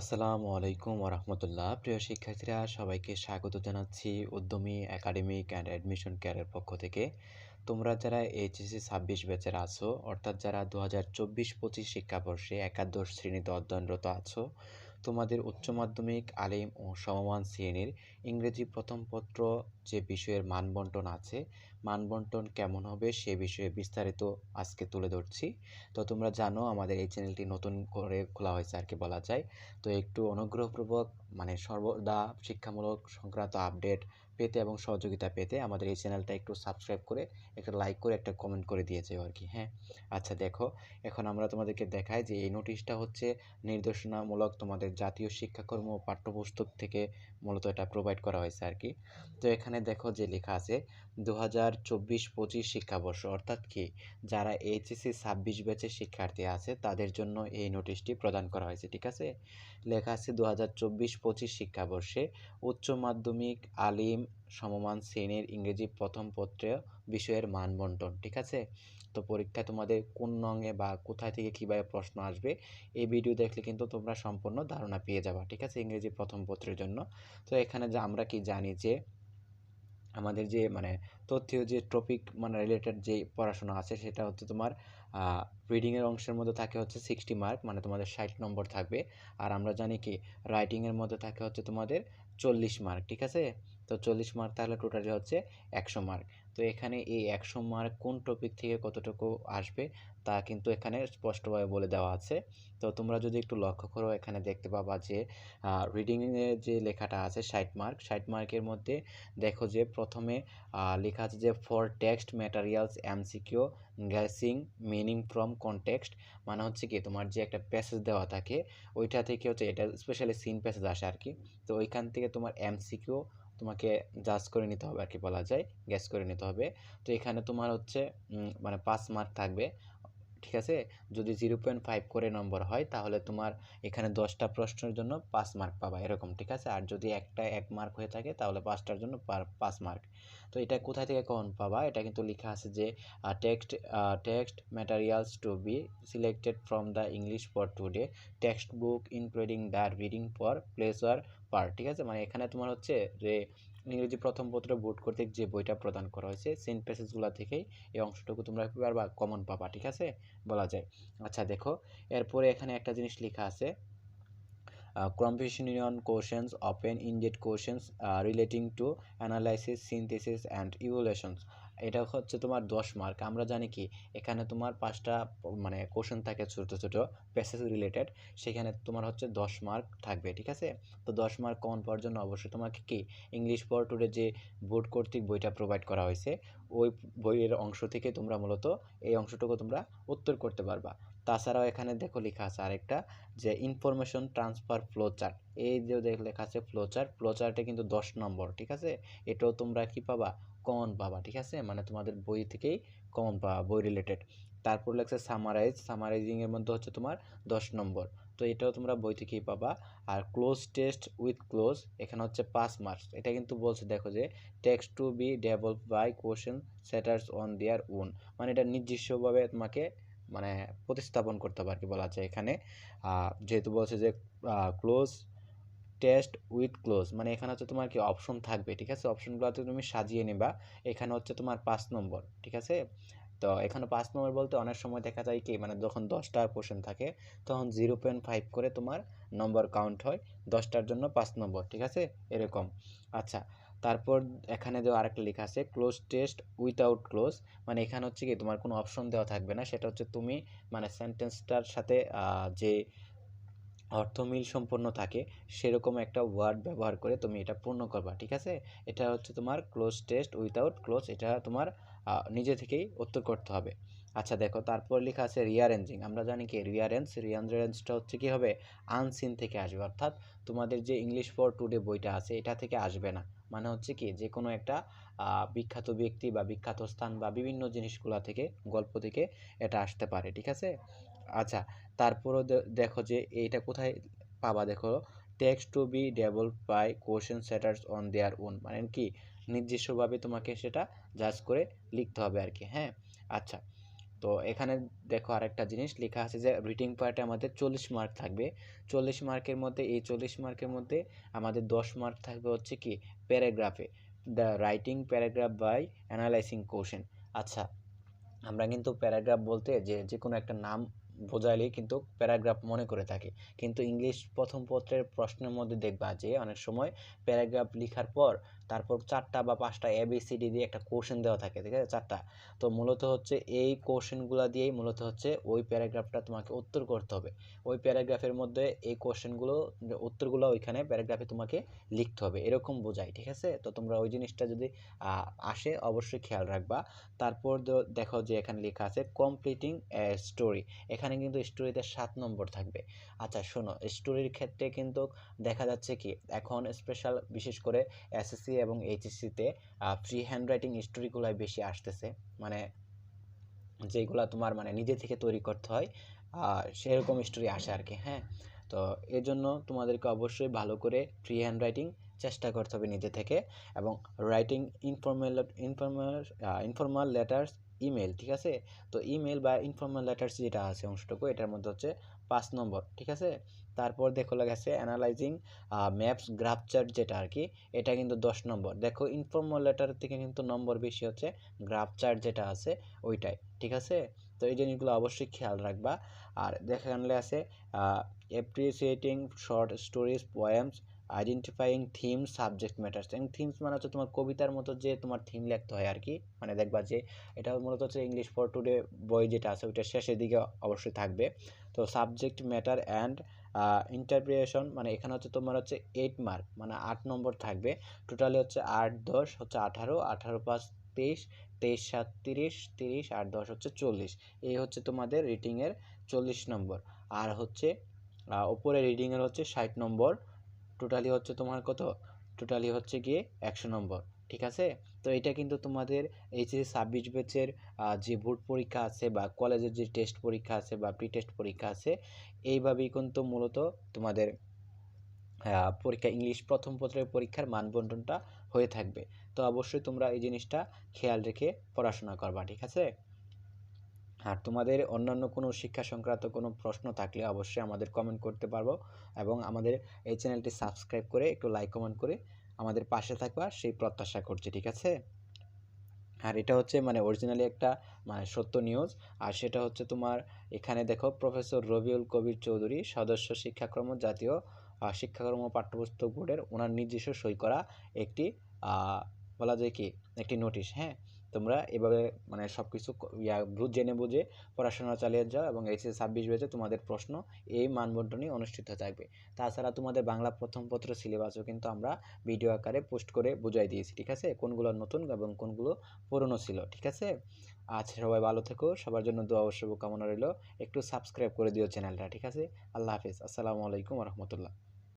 আসসালামু আলাইকুম ওরহমতুল্লাহ প্রিয় শিক্ষার্থীরা, সবাইকে স্বাগত জানাচ্ছি উদ্যমী একাডেমিক অ্যান্ড অ্যাডমিশন কেয়ারের পক্ষ থেকে। তোমরা যারা এইচএসসি ছাব্বিশ ব্যাচের আছো, অর্থাৎ যারা দু হাজার চব্বিশ পঁচিশ শিক্ষাবর্ষে একাদশ শ্রেণীতে অধ্যয়নরত আছো তোমাদের উচ্চ মাধ্যমিক, আলিম ও সমমান শ্রেণির ইংরেজি প্রথম পত্র যে বিষয়ের মানবন্টন আছে, মানবন্টন কেমন হবে সে বিষয়ে বিস্তারিত আজকে তুলে ধরছি। তো তোমরা জানো, আমাদের এই চ্যানেলটি নতুন করে খোলা হয়েছে আর কি বলা যায়। তো একটু অনুগ্রহপূর্বক মানে সর্বদা শিক্ষামূলক সংক্রান্ত আপডেট পেতে এবং সহযোগিতা পেতে আমাদের এই চ্যানেলটা একটু সাবস্ক্রাইব করে, একটা লাইক করে, একটা কমেন্ট করে দিয়েছে আর কি হ্যাঁ? আচ্ছা দেখো, এখন আমরা তোমাদেরকে দেখাই যে এই নোটিশটা হচ্ছে নির্দেশনামূলক তোমাদের জাতীয় শিক্ষাকর্ম ও পাঠ্যপুস্তক থেকে মূলত এটা প্রোভাইড করা হয়েছে আর কি। তো এখানে দেখো যে লেখা আছে দু হাজার চব্বিশ পঁচিশ শিক্ষাবর্ষ অর্থাৎ কি? যারা এইচএসসি ছাব্বিশ ব্যাচের শিক্ষার্থী আছে, তাদের জন্য এই নোটিশটি প্রদান করা হয়েছে, ঠিক আছে? লেখা আছে দু হাজার চব্বিশ পঁচিশ শিক্ষাবর্ষে উচ্চ মাধ্যমিক, আলিম সমমান শ্রেণির ইংরেজি প্রথম পত্রে বিষয়ের মান বন্টন ঠিক আছে? তো পরীক্ষায় তোমাদের কোন নঙে বা কোথায় থেকে কীভাবে প্রশ্ন আসবে, এই ভিডিও দেখলে কিন্তু তোমরা সম্পূর্ণ ধারণা পেয়ে যাবা, ঠিক আছে, ইংরেজি প্রথম পত্রের জন্য? তো এখানে যে আমরা কি জানি যে, আমাদের যে মানে তথ্যীয় যে টপিক মানে রিলেটেড যে পড়াশোনা আছে সেটা হচ্ছে তোমার রিডিংয়ের অংশের মধ্যে থাকে হচ্ছে সিক্সটি মার্ক মানে তোমাদের ষাট নম্বর থাকবে। আর আমরা জানি কি রাইটিংয়ের মধ্যে থাকে হচ্ছে তোমাদের চল্লিশ মার্ক ঠিক আছে? তো চল্লিশ মার্ক তাহলে টোটালি হচ্ছে একশো মার্ক তো এখানে এই একশো মার্ক কোন টপিক থেকে কতটুকু আসবে, তা কিন্তু এখানে স্পষ্টভাবে বলে দেওয়া আছে। তো তোমরা যদি একটু লক্ষ্য করো, এখানে দেখতে পাবা যে রিডিংয়ে যে লেখাটা আছে ষাট মার্ক ষাট মার্কের মধ্যে দেখো যে প্রথমে লেখা আছে যে for text materials MCQ guessing, meaning from context মানে হচ্ছে কি তোমার যে একটা প্যাসেজ দেওয়া থাকে, ওইটা থেকে হচ্ছে এটা স্পেশালি সিন প্যাসেজ আসে আর কি তো ওইখান থেকে তোমার এমসিকিউ তোমাকে জাজ করে নিতে হবে আর কি বলা যায় গ্যাস করে নিতে হবে। তো এখানে তোমার হচ্ছে মানে পাঁচ মার্ক থাকবে। ঠিক আছে? যদি জিরো পয়েন্ট ফাইভ করে নম্বর হয়, তাহলে তোমার এখানে দশটা প্রশ্নের জন্য পাঁচ মার্ক পাবা, এরকম, ঠিক আছে? আর যদি একটা এক মার্ক হয়ে থাকে, তাহলে পাঁচটার জন্য পাঁচ মার্ক তো এটা কোথায় থেকে কখন পাবা? এটা কিন্তু লেখা আছে যে text text materials to be selected from the English for today text book including the reading for pleasure part ঠিক আছে? মানে এখানে তোমার হচ্ছে যে ইংরেজি প্রথম পত্র বোর্ড কর্তৃক যে বইটা প্রদান করা হয়েছে, সেন্ট প্যাসেজগুলো থেকেই এই অংশটুকু তোমরা পারবা কমন পাবা, ঠিক আছে? বলা যায়। আচ্ছা দেখো, এরপরে এখানে একটা জিনিস লেখা আছে competition questions open ended questions relating to analysis synthesis and evaluations এটা হচ্ছে তোমার দশ মার্ক আমরা জানি কি, এখানে তোমার পাঁচটা মানে কোশ্চেন থাকে ছোটো ছোটো প্যাসেজ রিলেটেড সেখানে তোমার হচ্ছে দশ মার্ক থাকবে, ঠিক আছে? তো দশ মার্ক কমন পাওয়ার জন্য অবশ্যই তোমাকে কি ইংলিশ পর টুডে যে বোর্ড কর্তৃক বইটা প্রোভাইড করা হয়েছে, ওই বইয়ের অংশ থেকে তোমরা মূলত এই অংশটুকু তোমরা উত্তর করতে পারবা। তাছাড়াও এখানে দেখো লেখা আছে আরেকটা যে ইনফরমেশন ট্রান্সফার ফ্লো চার্ট এই যে দেখ লেখা আছে ফ্লো চার্ট ফ্লো চার্টে কিন্তু দশ নম্বর, ঠিক আছে? এটাও তোমরা কি পাবা? কমন পাবা, ঠিক আছে? মানে তোমাদের বই থেকেই কমন পাবা, বই রিলেটেড তারপর লেখছে সামারাইজ সামারাইজিংয়ের মধ্যে হচ্ছে তোমার দশ নম্বর। তো এটাও তোমরা বই থেকেই পাবা। আর ক্লোজ টেস্ট উইথ ক্লোজ এখানে হচ্ছে পাঁচ মার্কস এটা কিন্তু বলছে, দেখো যে text to be develop by question setters on their own মানে এটা নিজস্বভাবে তোমাকে মানে প্রতিস্থাপন করতে হবে আর কি বলা যায় এখানে। যেহেতু বলছে যে ক্লোজ টেস্ট উইথ ক্লোজ মানে এখানে হচ্ছে তোমার কি অপশন থাকবে, ঠিক আছে? অপশনগুলোতে তুমি সাজিয়ে নেবা। এখানে হচ্ছে তোমার পাঁচ নম্বর, ঠিক আছে? তো এখানে পাঁচ নম্বর বলতে অনেক সময় দেখা যায় কি মানে যখন দশটা কোশ্চেন থাকে, তখন জিরো পয়েন্ট ফাইভ করে তোমার নম্বর কাউন্ট হয়। দশটার জন্য পাঁচ নম্বর, ঠিক আছে? এরকম। আচ্ছা তারপর এখানে দেওয়া আরেকটা লেখা আছে ক্লোজ টেস্ট উইথাউট ক্লোজ মানে এখানে হচ্ছে কি তোমার কোনো অপশন দেওয়া থাকবে না, সেটা হচ্ছে তুমি মানে সেন্টেন্সটার সাথে যে অর্থ মিল সম্পন্ন থাকে, সেরকম একটা ওয়ার্ড ব্যবহার করে তুমি এটা পূর্ণ করবা, ঠিক আছে? এটা হচ্ছে তোমার ক্লোজ টেস্ট উইথাউট ক্লোজ এটা তোমার নিজে থেকেই উত্তর করতে হবে। আচ্ছা দেখো, তারপর লেখা আছে রিয়ারেঞ্জিং আমরা জানি কি? রিয়ারেঞ্জ রিয়ারেঞ্জটা হচ্ছে কি হবে? আনসিন থেকে আসবে। অর্থাৎ তোমাদের যে ইংলিশ ফর টুডে বইটা আছে, এটা থেকে আসবে না। মানে হচ্ছে কি? যে কোনো একটা বিখ্যাত ব্যক্তি বা বিখ্যাত স্থান বা বিভিন্ন জিনিসগুলা থেকে, গল্প থেকে এটা আসতে পারে, ঠিক আছে? আচ্ছা তারপরও দেখো যে এইটা কোথায় পাবা? দেখো text to be develop by question setters on their own মানে কি? নিজস্বভাবে তোমাকে সেটা জাজ করে লিখতে হবে আর কি হ্যাঁ? আচ্ছা তো এখানে দেখো আরেকটা জিনিস লেখা আছে যে রিডিং পার্টে আমাদের চল্লিশ মার্ক থাকবে। চল্লিশ মার্কের মধ্যে, এই চল্লিশ মার্কের মধ্যে আমাদের দশ মার্ক থাকবে হচ্ছে কি প্যারাগ্রাফে the writing paragraph by analysing question আচ্ছা আমরা কিন্তু প্যারাগ্রাফ বলতে যে যে কোনো একটা নাম বোঝাইলেই কিন্তু প্যারাগ্রাফ মনে করে থাকি। কিন্তু ইংলিশ প্রথম পত্রের প্রশ্নের মধ্যে দেখবা যে অনেক সময় প্যারাগ্রাফ লেখার পর তারপর চারটা বা পাঁচটা এ বি দিয়ে একটা কোশ্চেন দেওয়া থাকে, ঠিক আছে? চারটা। তো মূলত হচ্ছে এই কোশ্চেনগুলো দিয়েই মূলত হচ্ছে ওই প্যারাগ্রাফটা তোমাকে উত্তর করতে হবে। ওই প্যারাগ্রাফের মধ্যে এই কোশ্চেনগুলো উত্তরগুলো ওইখানে প্যারাগ্রাফে তোমাকে লিখতে হবে। এরকম বোঝায়, ঠিক আছে? তো তোমরা ওই জিনিসটা যদি আসে অবশ্যই খেয়াল রাখবা। তারপর দেখো যে এখানে লেখা আছে কমপ্লিটিং স্টোরি এখানে কিন্তু স্টোরিতে সাত নম্বর থাকবে। আচ্ছা শোনো স্টোরির ক্ষেত্রে কিন্তু দেখা যাচ্ছে কি, এখন স্পেশাল বিশেষ করে এসএসসি এবং এইচএসসিতে ফ্রি হ্যান্ড রাইটিং স্টোরিগুলাই বেশি আসতেছে। মানে যেগুলো তোমার মানে নিজে থেকে তৈরি করতে হয় সেরকম স্টোরি আসে আর কি হ্যাঁ? তো এর জন্য তোমাদেরকে অবশ্যই ভালো করে ফ্রি হ্যান্ড রাইটিং চেষ্টা করতে হবে নিজে থেকে এবং writing informal informal informal letters email ঠিক আছে? তো ইমেল বা ইনফর্মাল লেটার্স যেটা আছে অংশটুকু, এটার মধ্যে হচ্ছে পাঁচ নম্বর, ঠিক আছে? তারপর দেখো গেছে অ্যানালাইজিং ম্যাপস গ্রাফ চার্ট যেটা আর কি, এটা কিন্তু দশ নম্বর। দেখো ইনফর্মাল লেটার থেকে কিন্তু নম্বর বেশি হচ্ছে গ্রাফ চার্ট যেটা আছে ওইটাই, ঠিক আছে? তো এই জিনিসগুলো অবশ্যই খেয়াল রাখবা। আর দেখা গেলে আছে appreciating short stories poems identifying theme subject matters এবং থিমস মানে হচ্ছে তোমার কবিতার মতো যে তোমার থিম লিখতে হয় আর কি মানে দেখবা যে এটা মূলত হচ্ছে ইংলিশ ফর টুডে বই যেটা আছে, ওইটা শেষের দিকে অবশ্যই থাকবে। তো সাবজেক্ট ম্যাটার অ্যান্ড ইন্টারপ্রিয়েশন মানে এখানে হচ্ছে তোমার হচ্ছে এইট মার্ক মানে আট নম্বর থাকবে। টোটালি হচ্ছে আট, দশ হচ্ছে আঠারো আঠারো পাঁচ তেইশ তেইশ সাত তিরিশ তিরিশ, আট, দশ হচ্ছে চল্লিশ। এই হচ্ছে তোমাদের রিটিংয়ের চল্লিশ নম্বর। আর হচ্ছে ওপরে রিডিংয়ের হচ্ছে ষাট নম্বর। টোটালি হচ্ছে তোমার কত? টোটালি হচ্ছে গিয়ে একশো নম্বর, ঠিক আছে? তো এটা কিন্তু তোমাদের এইচএসসি ছাব্বিশ ব্যাচের যে বোর্ড পরীক্ষা আছে বা কলেজের যে টেস্ট পরীক্ষা আছে বা প্রি টেস্ট পরীক্ষা আছে, এইভাবেই কিন্তু মূলত তোমাদের পরীক্ষা ইংলিশ প্রথম পত্রের পরীক্ষার মানবন্টনটা হয়ে থাকবে। তো অবশ্যই তোমরা এই জিনিসটা খেয়াল রেখে পড়াশোনা করবা, ঠিক আছে? আর তোমাদের অন্যান্য কোনো শিক্ষা সংক্রান্ত কোনো প্রশ্ন থাকলে অবশ্যই আমাদের কমেন্ট করতে পারব এবং আমাদের এই চ্যানেলটি সাবস্ক্রাইব করে একটু লাইক কমেন্ট করে আমাদের পাশে থাকবা, সেই প্রত্যাশা করছি, ঠিক আছে? আর এটা হচ্ছে মানে অরিজিনালি একটা মানে সত্য নিউজ আর সেটা হচ্ছে তোমার এখানে দেখো প্রফেসর রবিউল কবির চৌধুরী সদস্য শিক্ষাক্রম জাতীয় শিক্ষাক্রম পাঠ্যপুস্তক বোর্ডের ওনার নিজস্ব সই করা একটি বলা যায় কি? একটি নোটিশ হ্যাঁ? তোমরা এভাবে মানে সব কিছু ইয়া, বুঝ, জেনে বুঝে পড়াশোনা চালিয়ে যাও এবং এইচএস ছাব্বিশ বেজে তোমাদের প্রশ্ন এই মানবন্টনই অনুষ্ঠিত থাকবে। তাছাড়া তোমাদের বাংলা প্রথম পত্র সিলেবাসও কিন্তু আমরা ভিডিও আকারে পোস্ট করে বুঝাই দিয়েছি, ঠিক আছে? কোনগুলো নতুন এবং কোনগুলো পুরনো ছিল, ঠিক আছে? আচ্ছা সবাই ভালো থেকো, সবার জন্য দোয়া অবশ্যই কামনা রইল। একটু সাবস্ক্রাইব করে দিও চ্যানেলটা ঠিক আছে? আল্লাহ হাফিজ। আসসালামু আলাইকুম রহমতুল্লাহ।